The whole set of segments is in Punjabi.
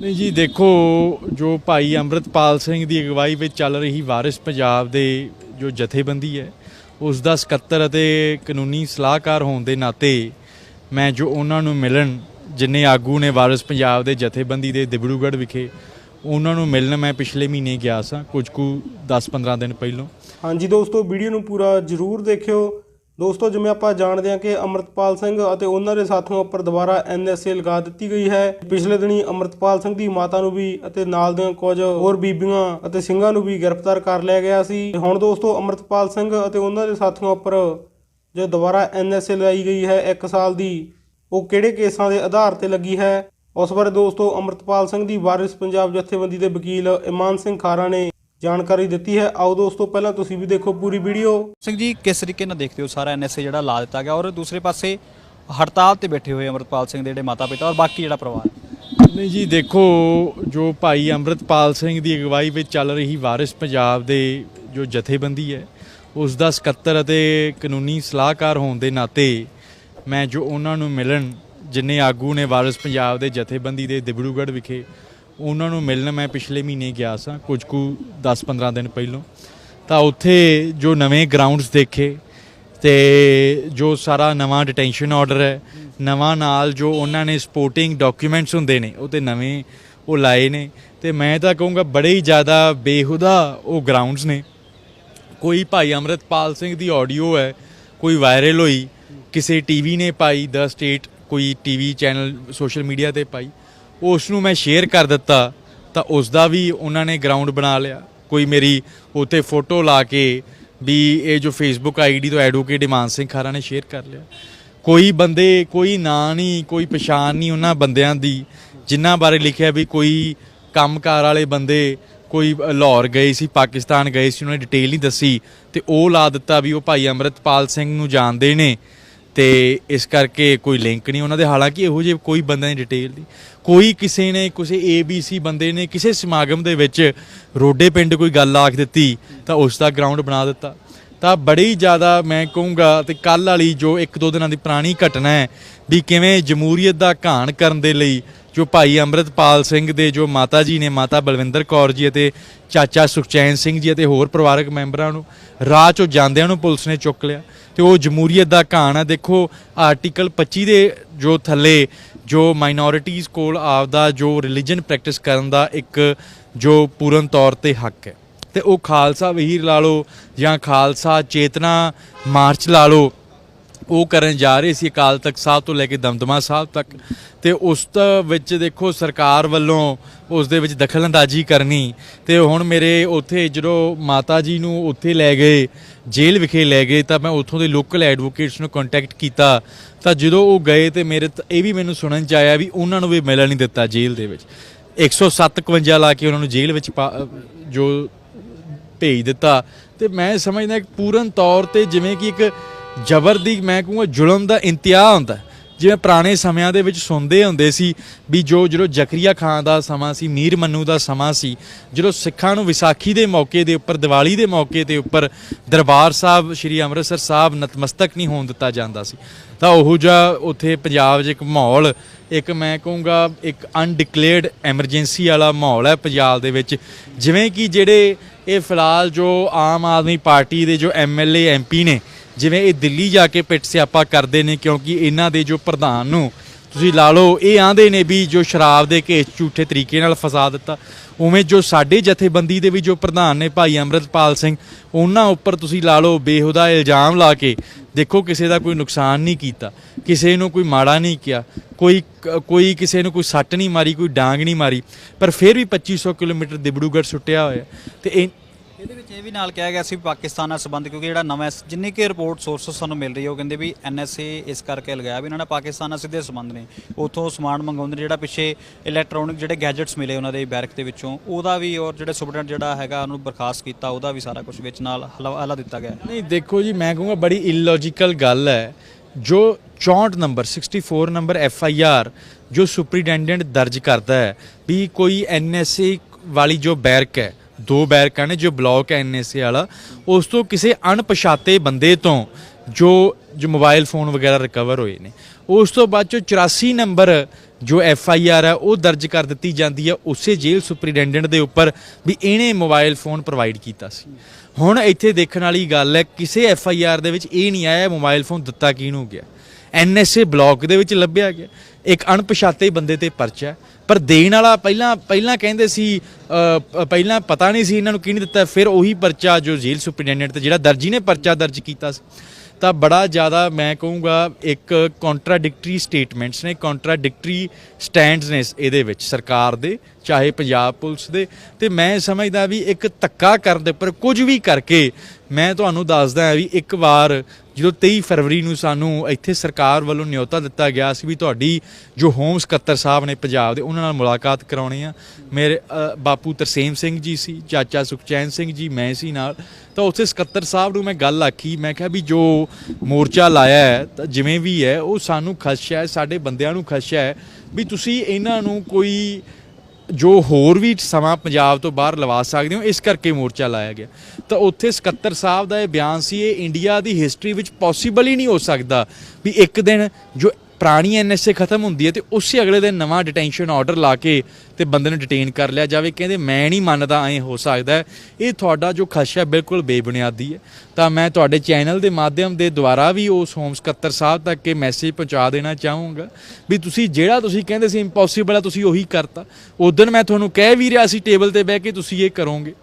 ਨਹੀਂ ਜੀ, ਦੇਖੋ, ਜੋ ਭਾਈ ਅੰਮ੍ਰਿਤਪਾਲ ਸਿੰਘ ਦੀ ਅਗਵਾਈ ਵਿੱਚ ਚੱਲ ਰਹੀ ਵਾਰਿਸ ਪੰਜਾਬ ਦੇ ਜੋ ਜਥੇਬੰਦੀ ਹੈ, ਉਸ ਦਾ ਸਕੱਤਰ ਅਤੇ ਕਾਨੂੰਨੀ ਸਲਾਹਕਾਰ ਹੋਣ ਦੇ ਨਾਤੇ ਮੈਂ ਜੋ ਉਹਨਾਂ ਨੂੰ ਮਿਲਣ, ਜਿੰਨੇ ਆਗੂ ਨੇ ਵਾਰਿਸ ਪੰਜਾਬ ਦੇ ਜਥੇਬੰਦੀ ਦੇ ਦਿਬੜੂਗੜ੍ਹ ਵਿਖੇ, ਉਹਨਾਂ ਨੂੰ ਮਿਲਣ ਮੈਂ ਪਿਛਲੇ ਮਹੀਨੇ ਗਿਆ ਸਾਂ, ਕੁਝ ਕੁ 10-15 ਦਿਨ ਪਹਿਲਾਂ। ਹਾਂਜੀ ਦੋਸਤੋ, ਵੀਡੀਓ ਨੂੰ ਪੂਰਾ ਜ਼ਰੂਰ ਦੇਖਿਓ। ਦੋਸਤੋ, ਜਿਵੇਂ ਆਪਾਂ ਜਾਣਦੇ ਹਾਂ ਕਿ ਅਮਰਤਪਾਲ ਸਿੰਘ ਅਤੇ ਉਹਨਾਂ ਦੇ ਸਾਥੀਆਂ ਉੱਪਰ ਦੁਬਾਰਾ ਐਨਐਸਏ ਲਗਾ ਦਿੱਤੀ ਗਈ ਹੈ। ਪਿਛਲੇ ਦਿਨੀ ਅਮਰਤਪਾਲ ਸਿੰਘ ਦੀ ਮਾਤਾ ਨੂੰ ਵੀ ਅਤੇ ਨਾਲ ਦੀਆਂ ਕੁਝ ਹੋਰ ਬੀਬੀਆਂ ਅਤੇ ਸਿੰਘਾਂ ਨੂੰ ਵੀ ਗ੍ਰਿਫਤਾਰ ਕਰ ਲਿਆ ਗਿਆ ਸੀ। ਹੁਣ ਦੋਸਤੋ, ਅਮਰਤਪਾਲ ਸਿੰਘ ਅਤੇ ਉਹਨਾਂ ਦੇ ਸਾਥੀਆਂ ਉੱਪਰ ਜੋ ਦੁਬਾਰਾ ਐਨਐਸਏ ਲਗਾਈ ਗਈ ਹੈ 1 ਸਾਲ ਦੀ, ਉਹ ਕਿਹੜੇ ਕੇਸਾਂ ਦੇ ਆਧਾਰ ਤੇ ਲੱਗੀ ਹੈ? ਉਸ ਬਾਰੇ ਦੋਸਤੋ, ਅਮਰਤਪਾਲ ਸਿੰਘ ਦੀ ਵਾਰਿਸ ਪੰਜਾਬ ਜਥੇਬੰਦੀ ਦੇ ਵਕੀਲ ਇਮਾਨ ਸਿੰਘ ਖਾਰਾ ਨੇ ਜਾਣਕਾਰੀ ਦਿੱਤੀ ਹੈ ਆਓ ਦੋਸਤੋ ਪਹਿਲਾਂ ਤੁਸੀਂ ਵੀ ਦੇਖੋ ਪੂਰੀ ਵੀਡੀਓ ਸਿੰਘ ਜੀ ਕਿਸ ਤਰੀਕੇ ਨਾਲ ਦੇਖਦੇ ਹੋ ਸਾਰਾ ਐਨਐਸਏ ਜਿਹੜਾ ਲਾ ਦਿੱਤਾ ਗਿਆ ਔਰ ਦੂਸਰੇ ਪਾਸੇ ਹੜਤਾਲ ਤੇ ਬੈਠੇ ਹੋਏ ਅਮਰਪਾਲ ਸਿੰਘ ਦੇ ਜਿਹੜੇ ਮਾਤਾ ਪਿਤਾ ਔਰ ਬਾਕੀ ਜਿਹੜਾ ਪਰਿਵਾਰ। ਨਹੀਂ ਜੀ ਦੇਖੋ ਜੋ ਭਾਈ ਅੰਮ੍ਰਿਤਪਾਲ ਸਿੰਘ ਦੀ ਅਗਵਾਈ ਵਿੱਚ ਚੱਲ ਰਹੀ ਵਾਰਿਸ ਪੰਜਾਬ ਦੇ ਜੋ ਜਥੇਬੰਦੀ ਹੈ ਉਸ ਦਾ ਸਕੱਤਰ ਅਤੇ ਕਾਨੂੰਨੀ ਸਲਾਹਕਾਰ ਹੋਣ ਦੇ ਨਾਤੇ ਮੈਂ ਜੋ ਉਹਨਾਂ ਨੂੰ ਮਿਲਣ ਜਿੰਨੇ ਆਗੂ ਨੇ ਵਾਰਿਸ ਪੰਜਾਬ ਦੇ ਜਥੇਬੰਦੀ ਦੇ ਦਿਬੜੂਗੜ੍ਹ ਵਿਖੇ ਉਹਨਾਂ ਨੂੰ ਮਿਲਣ ਮੈਂ ਪਿਛਲੇ ਮਹੀਨੇ ਗਿਆ ਸਾਂ, ਕੁਝ ਕੁ 10-15 ਦਿਨ ਪਹਿਲਾਂ। ਤਾਂ ਉੱਥੇ ਜੋ ਨਵੇਂ ਗਰਾਊਂਡਸ ਦੇਖੇ ਤੇ ਜੋ ਸਾਰਾ ਨਵਾਂ ਡਿਟੈਂਸ਼ਨ ਆਰਡਰ ਹੈ, ਨਵਾਂ ਨਾਲ ਜੋ ਉਹਨਾਂ ਨੇ ਸਪੋਰਟਿੰਗ ਡਾਕੂਮੈਂਟਸ ਹੁੰਦੇ ਨੇ, ਉਹ ਤੇ ਨਵੇਂ ਉਹ ਲਾਏ ਨੇ। ਤੇ ਮੈਂ ਤਾਂ ਕਹੂੰਗਾ ਬੜੇ ਹੀ ਜ਼ਿਆਦਾ ਬੇਹੁਦਾ ਉਹ ਗਰਾਊਂਡਸ ਨੇ। ਕੋਈ ਭਾਈ ਅੰਮ੍ਰਿਤਪਾਲ ਸਿੰਘ ਦੀ ਆਡੀਓ ਹੈ, ਕੋਈ ਵਾਇਰਲ ਹੋਈ, ਕਿਸੇ ਟੀਵੀ ਨੇ ਪਾਈ ਦ ਸਟੇਟ ਕੋਈ ਟੀਵੀ ਚੈਨਲ ਸੋਸ਼ਲ ਮੀਡੀਆ ਤੇ ਪਾਈ। ਉਸ ਨੂੰ ਮੈਂ ਸ਼ੇਅਰ ਕਰ ਦਿੱਤਾ, ਤਾਂ ਉਸ ਦਾ ਵੀ ਉਹਨਾਂ ਨੇ ਗਰਾਊਂਡ ਬਣਾ ਲਿਆ। ਕੋਈ ਮੇਰੀ ਉੱਥੇ ਫੋਟੋ ਲਾ ਕੇ ਵੀ ਇਹ ਜੋ ਫੇਸਬੁੱਕ ਆਈਡੀ ਤੋਂ ਐਡਵੋਕੇਟ ਇਮਾਨ ਸਿੰਘ ਖਾਰਾ ਨੇ ਸ਼ੇਅਰ ਕਰ ਲਿਆ। ਕੋਈ ਬੰਦੇ, ਕੋਈ ਨਾਂ ਨਹੀਂ, ਕੋਈ ਪਛਾਣ ਨਹੀਂ ਉਹਨਾਂ ਬੰਦਿਆਂ ਦੀ, ਜਿਨ੍ਹਾਂ ਬਾਰੇ ਲਿਖਿਆ ਵੀ ਕੋਈ ਕੰਮਕਾਰ ਵਾਲੇ ਬੰਦੇ, ਕੋਈ ਲਾਹੌਰ ਗਏ ਸੀ, ਪਾਕਿਸਤਾਨ ਗਏ ਸੀ, ਉਹਨਾਂ ਨੇ ਡਿਟੇਲ ਨਹੀਂ ਦੱਸੀ, ਤੇ ਉਹ ਲਾ ਦਿੱਤਾ ਵੀ ਉਹ ਭਾਈ ਅੰਮ੍ਰਿਤਪਾਲ ਸਿੰਘ ਨੂੰ ਜਾਣਦੇ ਨੇ, ਤੇ ਇਸ ਕਰਕੇ ਕੋਈ ਲਿੰਕ ਨਹੀਂ ਉਹਨਾਂ ਦੇ। ਹਾਲਾਂਕਿ ਇਹੋ ਜਿਹੇ ਕੋਈ ਬੰਦਾ ਨਹੀਂ ਡਿਟੇਲ ਦੀ ਕੋਈ ਕਿਸੇ ਨੇ, ਕਿਸੇ ABC ਬੰਦੇ ਨੇ ਕਿਸੇ ਸਮਾਗਮ ਦੇ ਵਿੱਚ ਰੋਡੇ ਪਿੰਡ ਕੋਈ ਗੱਲ ਆਖ ਦਿੱਤੀ, ਤਾਂ ਉਸ ਦਾ ਗਰਾਊਂਡ ਬਣਾ ਦਿੱਤਾ। ਤਾਂ ਬੜੀ ਜ਼ਿਆਦਾ ਮੈਂ ਕਹੂੰਗਾ ਤੇ ਕੱਲ ਵਾਲੀ ਜੋ ਇੱਕ ਦੋ ਦਿਨਾਂ ਦੀ ਪੁਰਾਣੀ ਘਟਨਾ ਹੈ, ਵੀ ਕਿਵੇਂ ਜਮਹੂਰੀਅਤ ਦਾ ਘਾਣ ਕਰਨ ਦੇ ਲਈ ਜੋ ਭਾਈ ਅੰਮ੍ਰਿਤਪਾਲ ਸਿੰਘ ਦੇ ਜੋ ਮਾਤਾ ਜੀ ਨੇ, ਮਾਤਾ ਬਲਵਿੰਦਰ ਕੌਰ ਜੀ ਅਤੇ ਚਾਚਾ ਸੁਖਚੈਨ ਸਿੰਘ ਜੀ ਅਤੇ ਹੋਰ ਪਰਿਵਾਰਕ ਮੈਂਬਰਾਂ ਨੂੰ ਰਾਹ ਚੋਂ ਜਾਂਦਿਆਂ ਨੂੰ ਪੁਲਿਸ ਨੇ ਚੁੱਕ ਲਿਆ। ਤੇ ਉਹ ਜਮਹੂਰੀਅਤ ਦਾ ਘਾਣ ਹੈ ਦੇਖੋ ਆਰਟੀਕਲ 25 ਦੇ ਜੋ ਥੱਲੇ, ਜੋ ਮਾਈਨੋਰਿਟੀਜ਼ ਕੋਲ ਆਪਦਾ ਜੋ ਰਿਲੀਜੀਅਨ ਪ੍ਰੈਕਟਿਸ ਕਰਨ ਦਾ ਇੱਕ ਜੋ ਪੂਰਨ ਤੌਰ ਤੇ ਹੱਕ ਹੈ। ਤੇ ਉਹ ਖਾਲਸਾ ਵਹੀਰ ਲਾ ਲਓ ਜਾਂ ਖਾਲਸਾ ਚੇਤਨਾ ਮਾਰਚ ਲਾ ਲਓ, ਉਹ ਕਰਨ ਜਾ ਰਹੇ ਸੀ ਅਕਾਲ ਤਖਤ ਸਾਹਿਬ ਤੋਂ ਲੈ ਕੇ ਦਮਦਮਾ ਸਾਹਿਬ ਤੱਕ। ਤੇ ਉਸ ਵਿੱਚ ਦੇਖੋ, ਸਰਕਾਰ ਵੱਲੋਂ ਉਸ ਦੇ ਵਿੱਚ ਦਖਲਅੰਦਾਜ਼ੀ ਕਰਨੀ। ਤੇ ਹੁਣ ਮੇਰੇ ਉੱਥੇ ਜਦੋਂ ਮਾਤਾ ਜੀ ਨੂੰ ਉੱਥੇ ਲੈ ਗਏ ਜੇਲ੍ਹ ਵਿਖੇ ਲੈ ਗਏ ਤਾਂ ਮੈਂ ਉੱਥੋਂ ਦੇ ਲੋਕਲ ਐਡਵੋਕੇਟਸ ਨੂੰ ਕੰਟੈਕਟ ਕੀਤਾ। ਤਾਂ ਜਦੋਂ ਉਹ ਗਏ ਤੇ ਮੇਰੇ ਇਹ ਵੀ ਮੈਨੂੰ ਸੁਣਨ ਚ ਆਇਆ ਵੀ ਉਹਨਾਂ ਨੂੰ ਵੀ ਮਿਲਣ ਨਹੀਂ ਦਿੱਤਾ ਜੇਲ੍ਹ ਦੇ ਵਿੱਚ। 107 ਲਾ ਕੇ ਉਹਨਾਂ ਨੂੰ ਜੇਲ੍ਹ ਵਿੱਚ ਪਾ- ਜੋ ਭੇਜ ਦਿੱਤਾ। ਤੇ ਮੈਂ ਸਮਝਦਾ ਕਿ ਪੂਰਨ ਤੌਰ ਤੇ ਜਿਵੇਂ ਕਿ ਇੱਕ ਜ਼ਬਰ ਦੀ ਮੈਂ ਕਹੂੰਗਾ ਜ਼ੁਲਮ ਦਾ ਇੰਤਿਹਾ ਹੁੰਦਾ। ਜਿਵੇਂ ਪੁਰਾਣੇ ਸਮਿਆਂ ਦੇ ਵਿੱਚ ਸੁਣਦੇ ਹੁੰਦੇ ਸੀ ਵੀ ਜੋ ਜਦੋਂ ਜ਼ਕਰੀਆ ਖਾਨ ਦਾ ਸਮਾਂ ਸੀ, ਮੀਰ ਮੰਨੂ ਦਾ ਸਮਾਂ ਸੀ, ਜਦੋਂ ਸਿੱਖਾਂ ਨੂੰ ਵਿਸਾਖੀ ਦੇ ਮੌਕੇ ਦੇ ਉੱਪਰ, ਦੀਵਾਲੀ ਦੇ ਮੌਕੇ ਦੇ ਉੱਪਰ ਦਰਬਾਰ ਸਾਹਿਬ, ਸ੍ਰੀ ਅੰਮ੍ਰਿਤਸਰ ਸਾਹਿਬ ਨਤਮਸਤਕ ਨਹੀਂ ਹੋਣ ਦਿੱਤਾ ਜਾਂਦਾ ਸੀ। ਤਾਂ ਉਹੋ ਜਿਹਾ ਉੱਥੇ ਪੰਜਾਬ 'ਚ ਇੱਕ ਮਾਹੌਲ, ਇੱਕ ਮੈਂ ਕਹੂੰਗਾ ਇੱਕ ਅਨਡਿਕਲੇਅਰਡ ਐਮਰਜੈਂਸੀ ਵਾਲਾ ਮਾਹੌਲ ਹੈ ਪੰਜਾਬ ਦੇ ਵਿੱਚ। ਜਿਵੇਂ ਕਿ ਜਿਹੜੇ ਇਹ ਫਿਲਹਾਲ ਜੋ ਆਮ ਆਦਮੀ ਪਾਰਟੀ ਦੇ ਜੋ ਐਮਐਲਏ ਐਮਪੀ ਨੇ ਜਿਵੇਂ ਇਹ ਦਿੱਲੀ ਜਾ ਕੇ ਪਿੱਟ ਸਿਆਪਾ ਕਰਦੇ ਨੇ, ਕਿਉਂਕਿ ਇਹਨਾਂ ਦੇ ਜੋ ਪ੍ਰਧਾਨ ਨੂੰ ਤੁਸੀਂ ਲਾ ਲਓ, ਇਹ ਆਂਦੇ ਨੇ ਵੀ ਜੋ ਸ਼ਰਾਬ ਦੇ ਕੇਸ ਝੂਠੇ ਤਰੀਕੇ ਨਾਲ ਫਸਾ ਦਿੱਤਾ, ਉਵੇਂ ਜੋ ਸਾਡੇ ਜਥੇਬੰਦੀ ਦੇ ਵੀ ਜੋ ਪ੍ਰਧਾਨ ਨੇ ਭਾਈ ਅੰਮ੍ਰਿਤਪਾਲ ਸਿੰਘ, ਉਹਨਾਂ ਉੱਪਰ ਤੁਸੀਂ ਲਾ ਲਓ ਬੇਹੁਦਾ ਇਲਜ਼ਾਮ ਲਾ ਕੇ ਦੇਖੋ ਕਿਸੇ ਦਾ ਕੋਈ ਨੁਕਸਾਨ ਨਹੀਂ ਕੀਤਾ, ਕਿਸੇ ਨੂੰ ਕੋਈ ਮਾੜਾ ਨਹੀਂ ਕਿਹਾ, ਕੋਈ ਕੋਈ ਕਿਸੇ ਨੂੰ ਕੋਈ ਸੱਟ ਨਹੀਂ ਮਾਰੀ, ਕੋਈ ਡਾਂਗ ਨਹੀਂ ਮਾਰੀ, ਪਰ ਫਿਰ ਵੀ 2500 ਕਿਲੋਮੀਟਰ ਦਿਬੜੂਗੜ੍ਹ ਸੁੱਟਿਆ ਹੋਇਆ, ਤੇ ਇਹ ਇਹਦੇ ਵਿੱਚ ਇਹ ਵੀ ਨਾਲ ਕਿਹਾ ਗਿਆ ਸੀ ਵੀ ਪਾਕਿਸਤਾਨ ਨਾਲ ਸੰਬੰਧ, ਕਿਉਂਕਿ ਜਿਹੜਾ ਨਵਾਂ ਜਿੰਨੀ ਕਿ ਰਿਪੋਰਟ ਸੋਰਸਸ ਸਾਨੂੰ ਮਿਲ ਰਹੀ ਹੈ ਉਹ ਕਹਿੰਦੇ ਵੀ ਐਨਐਸਏ ਇਸ ਕਰਕੇ ਲਗਾਇਆ ਵੀ ਇਹਨਾਂ ਨੇ ਪਾਕਿਸਤਾਨ ਨਾਲ ਸਿੱਧੇ ਸੰਬੰਧ ਨੇ। ਉਥੋਂ ਸਮਾਨ ਮੰਗਾਉਂਦੇ ਨੇ, ਜਿਹੜਾ ਪਿੱਛੇ ਇਲੈਕਟ੍ਰੋਨਿਕ ਜਿਹੜੇ ਗੈਜਟਸ ਮਿਲੇ ਉਹਨਾਂ ਦੇ ਬੈਰਕ ਦੇ ਵਿੱਚੋਂ, ਉਹਦਾ ਵੀ ਔਰ ਜਿਹੜੇ ਸੁਪਰਡੈਂਟ ਜਿਹੜਾ ਹੈਗਾ ਉਹਨੂੰ ਬਰਖਾਸਤ ਕੀਤਾ, ਉਹਦਾ ਵੀ ਸਾਰਾ ਕੁਝ ਵਿੱਚ ਨਾਲ ਹਲਾ ਦਿੱਤਾ ਗਿਆ। ਨਹੀਂ, ਦੇਖੋ ਜੀ, ਮੈਂ ਕਹੂੰਗਾ ਬੜੀ ਇਲੌਜੀਕਲ ਗੱਲ ਹੈ, ਜੋ 64 number 64 number F I R ਜੋ ਸੁਪਰੀਡੈਂਡੈਂਟ ਦਰਜ ਕਰਦਾ ਹੈ ਵੀ ਕੋਈ ਐਨਐਸਏ ਵਾਲੀ ਜੋ ਬੈਰਕ ਹੈ ਦੋ ਬੈਰਕਾਂ ਨੇ, ਜੋ ਬਲਾਕ ਹੈ ਐਨਐਸਏ ਵਾਲਾ, ਉਸ ਤੋਂ ਕਿਸੇ ਅਣਪਛਾਤੇ ਬੰਦੇ ਤੋਂ ਜੋ ਜੋ ਮੋਬਾਈਲ ਫੋਨ ਵਗੈਰਾ ਰਿਕਵਰ ਹੋਏ ਨੇ। ਉਸ ਤੋਂ ਬਾਅਦ ਚੋਂ 84 ਨੰਬਰ ਜੋ ਐਫ ਆਈ ਆਰ ਹੈ, ਉਹ ਦਰਜ ਕਰ ਦਿੱਤੀ ਜਾਂਦੀ ਹੈ ਉਸੇ ਜੇਲ੍ਹ ਸੁਪਰੀਡੈਂਡੈਂਟ ਦੇ ਉੱਪਰ ਵੀ ਇਹਨੇ ਮੋਬਾਈਲ ਫੋਨ ਪ੍ਰੋਵਾਈਡ ਕੀਤਾ ਸੀ। ਹੁਣ ਇੱਥੇ ਦੇਖਣ ਵਾਲੀ ਗੱਲ ਹੈ, ਕਿਸੇ ਐਫ ਆਈ ਆਰ ਦੇ ਵਿੱਚ ਇਹ ਨਹੀਂ ਆਇਆ ਮੋਬਾਈਲ ਫੋਨ ਦਿੱਤਾ ਕਿਹਨੂੰ ਗਿਆ। ਐਨਐਸਏ ਬਲਾਕ ਦੇ ਵਿੱਚ ਲੱਭਿਆ ਗਿਆ। ਇੱਕ ਅਣਪਛਾਤੇ ਬੰਦੇ ਤੇ ਪਰਚਾ ਪਰ ਦੇਣ ਵਾਲਾ ਪਹਿਲਾਂ ਪਹਿਲਾਂ ਕਹਿੰਦੇ ਸੀ ਪਹਿਲਾਂ ਪਤਾ ਨਹੀਂ ਸੀ ਇਹਨਾਂ ਨੂੰ ਕਿਹਨੇ ਦਿੱਤਾ। ਫਿਰ ਉਹੀ ਪਰਚਾ ਜੋ ਜੇਲ੍ਹ ਸੁਪਰੀਡੈਂਡੈਂਟ ਤੇ ਜਿਹੜਾ ਦਰਜੀ ਨੇ ਪਰਚਾ ਦਰਜ ਕੀਤਾ ਸੀ। ਤਾਂ ਬੜਾ ਜ਼ਿਆਦਾ ਮੈਂ ਕਹੂੰਗਾ ਇੱਕ ਕੰਟਰਾਡਿਕਟਰੀ ਸਟੇਟਮੈਂਟਸ ਨੇ ਕੰਟਰਾਡਿਕਟਰੀ ਸਟੈਂਡਸ ਨੇ ਇਹਦੇ ਵਿੱਚ ਸਰਕਾਰ ਦੇ, ਚਾਹੇ ਪੰਜਾਬ ਪੁਲਿਸ ਦੇ। ਤੇ ਮੈਂ ਸਮਝਦਾ ਵੀ ਇੱਕ ਧੱਕਾ ਕਰਨ ਦੇ ਉੱਪਰ ਕੁਝ ਵੀ ਕਰਕੇ ਮੈਂ ਤੁਹਾਨੂੰ ਦੱਸਦਾ ਵੀ ਇੱਕ ਵਾਰ ਜਦੋਂ 23 ਫਰਵਰੀ ਨੂੰ ਸਾਨੂੰ ਇੱਥੇ ਸਰਕਾਰ ਵੱਲੋਂ ਨਿਯੋਤਾ ਦਿੱਤਾ ਗਿਆ ਸੀ ਵੀ ਤੁਹਾਡੀ ਜੋ ਹੋਮ ਸਕੱਤਰ ਸਾਹਿਬ ਨੇ ਪੰਜਾਬ ਦੇ, ਉਹਨਾਂ ਨਾਲ ਮੁਲਾਕਾਤ ਕਰਾਉਣੀ ਆ। ਮੇਰੇ ਬਾਪੂ ਤਰਸੇਮ ਸਿੰਘ ਜੀ ਸੀ, ਚਾਚਾ ਸੁਖਚੈਨ ਸਿੰਘ ਜੀ, ਮੈਂ ਸੀ ਨਾਲ। ਤਾਂ ਉੱਥੇ ਸਕੱਤਰ ਸਾਹਿਬ ਨੂੰ ਮੈਂ ਗੱਲ ਆਖੀ, ਮੈਂ ਕਿਹਾ ਵੀ ਜੋ ਮੋਰਚਾ ਲਾਇਆ ਹੈ, ਤਾਂ ਜਿਵੇਂ ਵੀ ਹੈ, ਉਹ ਸਾਨੂੰ ਖਦਸ਼ਾ ਹੈ, ਸਾਡੇ ਬੰਦਿਆਂ ਨੂੰ ਖਦਸ਼ਾ ਹੈ, ਵੀ ਤੁਸੀਂ ਇਹਨਾਂ ਨੂੰ ਕੋਈ ਜੋ ਹੋਰ ਵੀ ਸਮਾਂ ਪੰਜਾਬ ਤੋਂ ਬਾਹਰ ਲਵਾ ਸਕਦੇ ਹੋ, ਇਸ ਕਰਕੇ ਮੋਰਚਾ ਲਾਇਆ ਗਿਆ। ਤਾਂ ਉੱਥੇ ਸਕੱਤਰ ਸਾਹਿਬ ਦਾ ਇਹ ਬਿਆਨ ਸੀ, ਇਹ ਇੰਡੀਆ ਦੀ ਹਿਸਟਰੀ ਵਿੱਚ ਪੋਸੀਬਲ ਹੀ ਨਹੀਂ ਹੋ ਸਕਦਾ ਵੀ ਇੱਕ ਦਿਨ ਜੋ ਪੁਰਾਣੀ ਐਨਐਸਏ ਖਤਮ ਹੁੰਦੀ ਹੈ ਤੇ ਉਸੇ ਅਗਲੇ ਦਿਨ ਨਵਾਂ ਡਿਟੈਂਸ਼ਨ ਆਰਡਰ ਲਾ ਕੇ ਤੇ ਬੰਦੇ ਨੂੰ ਡਿਟੇਨ ਕਰ ਲਿਆ ਜਾਵੇ। ਕਹਿੰਦੇ ਮੈਂ ਨਹੀਂ ਮੰਨਦਾ, ਐਂ ਹੋ ਸਕਦਾ ਇਹ ਤੁਹਾਡਾ ਜੋ ਖਦਸ਼ਾ ਬਿਲਕੁਲ ਬੇਬੁਨਿਆਦੀ ਹੈ। ਤਾਂ ਮੈਂ ਤੁਹਾਡੇ ਚੈਨਲ ਦੇ ਮਾਧਿਅਮ ਦੇ ਦੁਆਰਾ ਵੀ ਉਸ ਹੋਮ ਸਕੱਤਰ ਸਾਹਿਬ ਤੱਕ ਇਹ ਮੈਸੇਜ ਪਹੁੰਚਾ ਦੇਣਾ ਚਾਹੂੰਗਾ ਵੀ ਤੁਸੀਂ ਜਿਹੜਾ ਤੁਸੀਂ ਕਹਿੰਦੇ ਸੀ ਇੰਪੋਸੀਬਲ ਆ, ਤੁਸੀਂ ਉਹੀ ਕਰਤਾ। ਉਦੋਂ ਮੈਂ ਤੁਹਾਨੂੰ ਕਹਿ ਵੀ ਰਿਹਾ ਸੀ ਟੇਬਲ ਤੇ ਬਹਿ ਕੇ ਤੁਸੀਂ ਇਹ ਕਰੋਗੇ।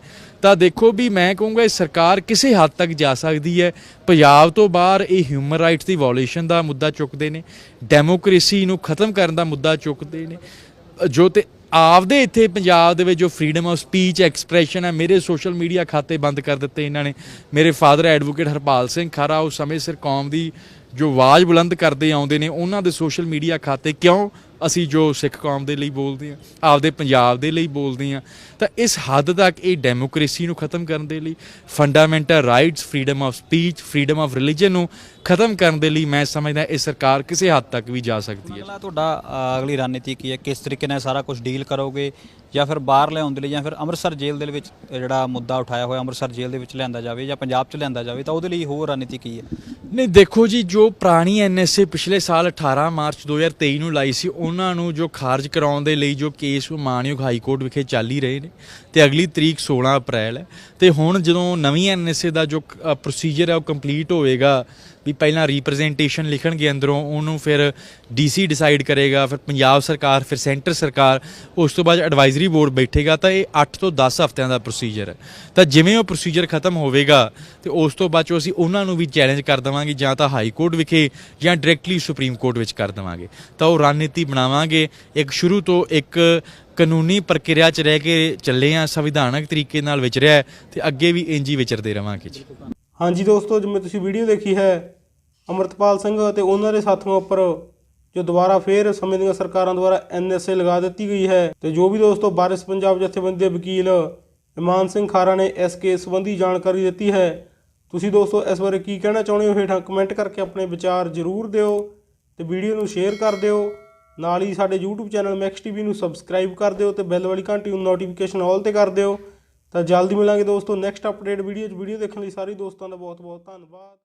ਤਾਂ ਦੇਖੋ ਵੀ ਮੈਂ ਕਹੂੰਗਾ ਇਹ ਸਰਕਾਰ ਕਿਸੇ ਹੱਦ ਤੱਕ ਜਾ ਸਕਦੀ ਹੈ। ਪੰਜਾਬ ਤੋਂ ਬਾਹਰ ਇਹ ਹਿਊਮਨ ਰਾਈਟਸ ਦੀ ਵਾਇਓਲੇਸ਼ਨ ਦਾ ਮੁੱਦਾ ਚੁੱਕਦੇ ਨੇ ਡੈਮੋਕ੍ਰੇਸੀ ਨੂੰ ਖਤਮ ਕਰਨ ਦਾ ਮੁੱਦਾ ਚੁੱਕਦੇ ਨੇ। ਜੋ ਤੇ ਆਪਦੇ ਇੱਥੇ ਪੰਜਾਬ ਦੇ ਵਿੱਚ ਜੋ ਫਰੀडम ਆਫ ਸਪੀਚ ਐਕਸਪ੍ਰੈਸ਼ਨ ਹੈ, ਮੇਰੇ ਸੋਸ਼ਲ ਮੀਡੀਆ ਖਾਤੇ ਬੰਦ ਕਰ ਦਿੱਤੇ ਇਹਨਾਂ ਨੇ। ਮੇਰੇ ਫਾਦਰ ਐਡਵੋਕੇਟ ਹਰਪਾਲ ਸਿੰਘ ਖਰਾ, ਉਹ ਸਮੇਂ ਸਿਰ ਕੌਮ ਦੀ ਜੋ ਆਵਾਜ਼ ਬੁਲੰਦ ਕਰਦੇ ਆਉਂਦੇ ਨੇ, ਉਹਨਾਂ ਦੇ ਸੋਸ਼ਲ ਮੀਡੀਆ ਖਾਤੇ ਕਿਉਂ ਅਸੀਂ ਜੋ ਸਿੱਖ ਕੌਮ ਦੇ ਲਈ ਬੋਲਦੇ ਆ ਆਪਦੇ ਪੰਜਾਬ ਦੇ ਲਈ ਬੋਲਦੇ ਆ ਤਾਂ ਇਸ ਹੱਦ ਤੱਕ ਇਹ ਡੈਮੋਕ੍ਰੇਸੀ ਨੂੰ ਖਤਮ ਕਰਨ ਦੇ ਲਈ fundamental rights freedom of speech freedom of religion ਨੂੰ ਖਤਮ ਕਰਨ ਦੇ ਲਈ ਮੈਂ ਸਮਝਦਾ ਇਹ ਸਰਕਾਰ ਕਿਸੇ ਹੱਦ ਤੱਕ ਵੀ ਜਾ ਸਕਦੀ ਹੈ। ਅਗਲਾ ਤੁਹਾਡਾ ਅ, ਅਗਲੀ ਰਣਨੀਤੀ ਕੀ ਹੈ? ਕਿਸ ਤਰੀਕੇ ਨਾਲ ਸਾਰਾ ਕੁਝ ਡੀਲ ਕਰੋਗੇ? ਜਾਂ ਫਿਰ ਬਾਹਰ ਲਿਆਉਣ ਦੇ ਲਈ ਜਾਂ ਫਿਰ ਅੰਮ੍ਰਿਤਸਰ ਜੇਲ੍ਹ ਦੇ ਵਿੱਚ ਜਿਹੜਾ ਮੁੱਦਾ ਉਠਾਇਆ ਹੋਇਆ ਅੰਮ੍ਰਿਤਸਰ ਜੇਲ੍ਹ ਦੇ ਵਿੱਚ ਲਿਆਂਦਾ ਜਾਵੇ ਜਾਂ ਪੰਜਾਬ 'ਚ ਲਿਆਂਦਾ ਜਾਵੇ ਤਾਂ ਉਹਦੇ ਲਈ ਹੋਰ ਰਣਨੀਤੀ ਕੀ ਹੈ? ਨਹੀਂ ਦੇਖੋ ਜੀ ਜੋ ਪੁਰਾਣੀ ਐਨਐਸਏ ਪਿਛਲੇ ਸਾਲ 18 ਮਾਰਚ 2023 ਨੂੰ ਲਾਈ ਸੀ ਉਹਨਾਂ ਨੂੰ ਜੋ ਖਾਰਜ ਕਰਾਉਣ ਦੇ ਲਈ ਜੋ ਕੇਸ ਮਾਨਯੋਗ ਹਾਈ ਕੋਰਟ ਵਿਖੇ ਚੱਲ ਹੀ ਰਹੇ ਨੇ ਤੇ ਅਗਲੀ ਤਰੀਕ 16 ਅਪ੍ਰੈਲ ਹੈ ਤੇ ਹੁਣ ਜਦੋਂ ਨਵੀਂ ਐਨਐਸਏ ਦਾ ਜੋ ਪ੍ਰੋਸੀਜਰ ਹੈ ਉਹ ਕੰਪਲੀਟ ਹੋਵੇਗਾ ਵੀ ਪਹਿਲਾਂ ਰਿਪਰੈਜ਼ੈਂਟੇਸ਼ਨ ਲਿਖਣਗੇ ਅੰਦਰੋਂ, ਉਹਨੂੰ ਫਿਰ ਡੀਸੀ ਡਿਸਾਈਡ ਕਰੇਗਾ, ਫਿਰ ਪੰਜਾਬ ਸਰਕਾਰ, ਫਿਰ ਸੈਂਟਰ ਸਰਕਾਰ, ਉਸ ਤੋਂ ਬਾਅਦ ਐਡਵਾਈਜ਼ਰੀ ਬੋਰਡ ਬੈਠੇਗਾ, ਤਾਂ ਇਹ 8 ਤੋਂ 10 ਹਫ਼ਤਿਆਂ ਦਾ ਪ੍ਰੋਸੀਜਰ ਹੈ। ਤਾਂ ਜਿਵੇਂ ਉਹ ਪ੍ਰੋਸੀਜਰ ਖਤਮ ਹੋਵੇਗਾ, ਤੇ ਉਸ ਤੋਂ ਬਾਅਦ ਚੋਂ ਅਸੀਂ ਉਹਨਾਂ ਨੂੰ ਵੀ ਚੈਲੰਜ ਕਰ ਦੇਵਾਂਗੇ, ਜਾਂ ਤਾਂ ਹਾਈ ਕੋਰਟ ਵਿਖੇ, ਜਾਂ ਡਾਇਰੈਕਟਲੀ ਸੁਪਰੀਮ ਕੋਰਟ ਵਿੱਚ ਕਰ ਦੇਵਾਂਗੇ। ਤਾਂ ਉਹ ਰਣਨੀਤੀ ਬਣਾਵਾਂਗੇ, ਇੱਕ ਸ਼ੁਰੂ ਤੋਂ ਇੱਕ ਕਾਨੂੰਨੀ ਪ੍ਰਕਿਰਿਆ 'ਚ ਰਹਿ ਕੇ ਚੱਲੇ ਆ ਸੰਵਿਧਾਨਕ ਤਰੀਕੇ ਨਾਲ ਵਿਚਰਿਆ ਹੈ, ਤੇ ਅੱਗੇ ਵੀ ਇੰਜੀ ਵਿਚਰਦੇ ਰਵਾਂਗੇ ਜੀ। ਹਾਂਜੀ ਦੋਸਤੋ, ਜਿਵੇਂ ਤੁਸੀਂ ਵੀਡੀਓ ਦੇਖੀ ਹੈ ਅਮਰਤਪਾਲ ਸਿੰਘ ਅਤੇ ਉਹਨਾਂ ਦੇ ਸਾਥੀਆਂ ਉੱਪਰ ਜੋ ਦੁਬਾਰਾ ਫੇਰ ਸਮੇਂ ਦੀਆਂ ਸਰਕਾਰਾਂ ਦੁਆਰਾ ਐਨਐਸਏ ਲਗਾ ਦਿੱਤੀ ਗਈ ਹੈ ਤੇ ਜੋ ਵੀ ਦੋਸਤੋ ਬਾਰਿਸ ਪੰਜਾਬ ਜਥੇਬੰਦੀ ਦੇ ਵਕੀਲ ਇਮਾਨ ਸਿੰਘ ਖਾਰਾ ਨੇ ਇਸ ਕੇਸ ਸੰਬੰਧੀ ਜਾਣਕਾਰੀ ਦਿੱਤੀ ਹੈ। ਤੁਸੀਂ ਦੋਸਤੋ ਇਸ ਬਾਰੇ ਕੀ ਕਹਿਣਾ ਚਾਹੁੰਦੇ ਹੋ? ਹੇਠਾਂ ਕਮੈਂਟ ਕਰਕੇ ਆਪਣੇ ਵਿਚਾਰ ਜ਼ਰੂਰ ਦਿਓ ਤੇ ਵੀਡੀਓ ਨੂੰ ਸ਼ੇਅਰ ਕਰ ਦਿਓ। ਨਾਲ ਹੀ ਸਾਡੇ YouTube ਚੈਨਲ ਮੈਕਸ ਟੀਵੀ ਨੂੰ ਸਬਸਕ੍ਰਾਈਬ ਕਰ ਦਿਓ ਤੇ ਬੈਲ ਵਾਲੀ ਘੰਟੀ ਨੂੰ ਨੋਟੀਫਿਕੇਸ਼ਨ ਆਲ ਤੇ ਕਰ ਦਿਓ। ਤਾਂ ਜਲਦੀ ਮਿਲਾਂਗੇ ਦੋਸਤੋ ਨੈਕਸਟ ਅਪਡੇਟ ਵੀਡੀਓ 'ਚ। ਵੀਡੀਓ ਦੇਖਣ ਲਈ ਸਾਰੇ ਦੋਸਤਾਂ ਦਾ ਬਹੁਤ ਬਹੁਤ ਧੰਨਵਾਦ।